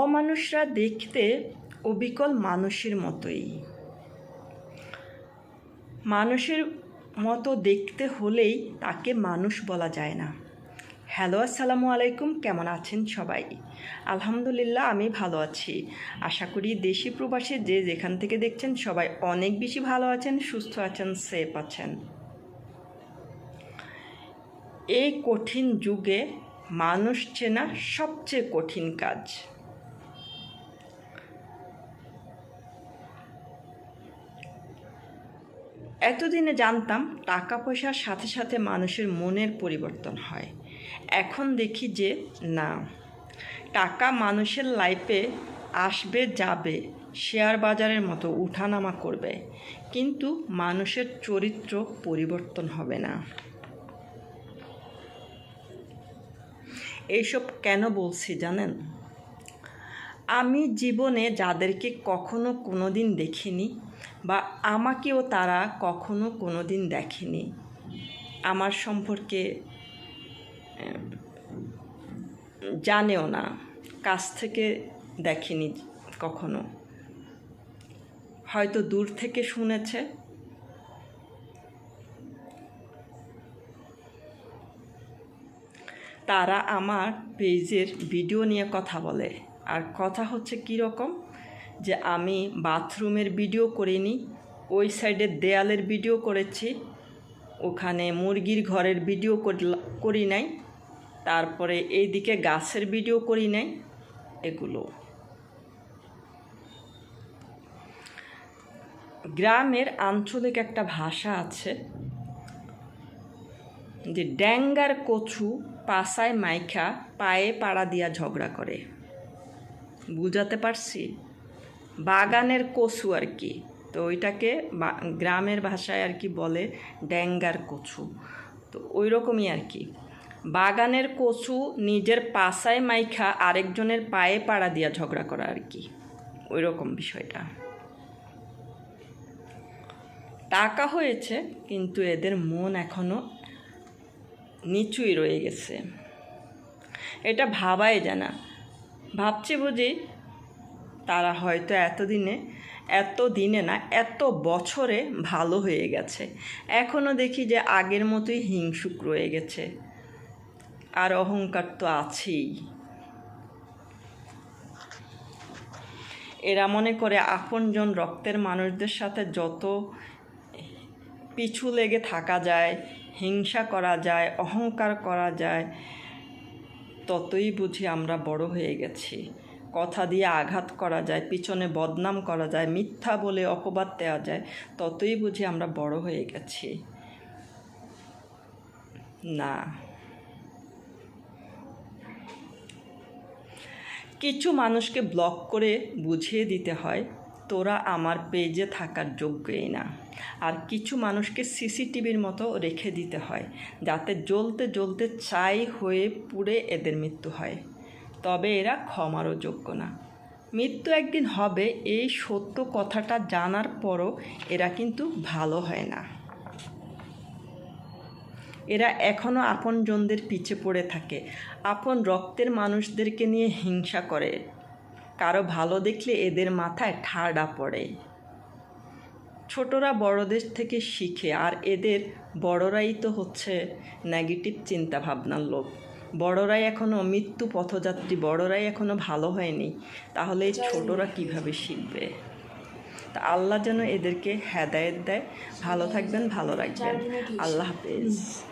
অমানুষরা দেখতে অবিকল মানুষের মতোই। মানুষের মতো দেখতে হলেই তাকে মানুষ বলা যায় না। হ্যালো, আসসালামু আলাইকুম, কেমন আছেন সবাই? আলহামদুলিল্লাহ, আমি ভালো আছি। আশা করি দেশি প্রবাসী যে যেখান থেকে দেখছেন সবাই অনেক বেশি ভালো আছেন, সুস্থ আছেন, সেফ আছেন। এই কঠিন যুগে মানুষ চেনা সবচেয়ে কঠিন কাজ। এতদিনে জানতাম টাকা পয়সার সাথে সাথে মানুষের মনের পরিবর্তন হয়। এখন দেখি যে না। টাকা মানুষের লাইফে আসবে, যাবে শেয়ার বাজারের মতো উঠানামা করবে। কিন্তু মানুষের চরিত্র পরিবর্তন হবে না। এইসব কেন বলছি জানেন? আমি জীবনে যাদেরকে কখনো কোনো দিন দেখিনি বা আমাকেও তারা কখনো কোনো দিন দেখেনি। আমার সম্পর্কে জানেও না, কাছ থেকে দেখেনি কখনো। হয়তো দূর থেকে শুনেছে। তারা আমার পেজের ভিডিও নিয়ে কথা বলে। আর কথা হচ্ছে কী রকম যে আমি বাথরুমের ভিডিও করিনি, ওই সাইডের দেয়ালের ভিডিও করেছি। ওখানে মুরগির ঘরের ভিডিও করি নাই। তারপরে এইদিকে গাছের ভিডিও করি নাই, এগুলো। গ্রামের আঞ্চলিক একটা ভাষা আছে, যে ড্যাঙ্গার কচু পাশায় মাইখা পায়ে পাড়া দিয়া ঝগড়া করে। বুঝাতে পারছি? বাগানের কচু আর কি। তো ওইটাকে গ্রামের ভাষায় আর কি বলে ড্যাঙ্গার কচু। তো ওই রকমই আর কি। বাগানের কচু নিজের পাশায় মাইখা আরেকজনের পায়ে পাড়া দিয়া ঝগড়া করা আর কি। ওই রকম বিষয়টা। টাকা হয়েছে, কিন্তু এদের মন এখনও নিচুই রয়ে গেছে। এটা ভাবাই জানা ভাবছি বুঝি তারা হয়তো এতদিনে এত দিনে না, এত বছরে ভালো হয়ে গেছে। এখনও দেখি যে আগের মতোই হিংসুক রয়ে গেছে। আর অহংকার তো আছেই। এরা মনে করে আপনজন রক্তের মানুষদের সাথে যত পিছু লেগে থাকা যায়, হিংসা করা যায়, অহংকার করা যায়, ততই বুঝি আমরা বড় হয়ে গেছি। কথা দিয়ে আঘাত করা যায়, পিছনে বদনাম করা যায়, মিথ্যা বলে অপবাদ দেওয়া যায়, ততই বুঝি আমরা বড় হয়ে গেছি। না। কিছু মানুষকে ব্লক করে বুঝিয়ে দিতে হয়, তোরা আমার পেজে থাকার যোগ্যই না। আর কিছু মানুষকে সিসিটিভির মতো রেখে দিতে হয়, যাতে জ্বলতে জ্বলতে ছাই হয়ে পুড়ে এদের মৃত্যু হয়। তবে এরা ক্ষমারও যোগ্য না। মৃত্যু একদিন হবে, এই সত্য কথাটা জানার পরও এরা কিন্তু ভালো হয় না। এরা এখনও আপনজনদের পিছে পড়ে থাকে। আপন রক্তের মানুষদেরকে নিয়ে হিংসা করে। কারও ভালো দেখলে এদের মাথায় ঠাড়া পড়ে। ছোটরা বড়দের থেকে শিখে, আর এদের বড়রাই তো হচ্ছে নেগেটিভ চিন্তাভাবনার লোক বড়রাই এখনও মৃত্যু পথযাত্রী বড়রাই এখনও ভালো হয়নি। তাহলে এই ছোটরা কীভাবে শিখবে? তা আল্লাহ যেন এদেরকে হেদায়েত দেয়। ভালো থাকবেন ভালো রাখবেন। আল্লাহ হাফেজ।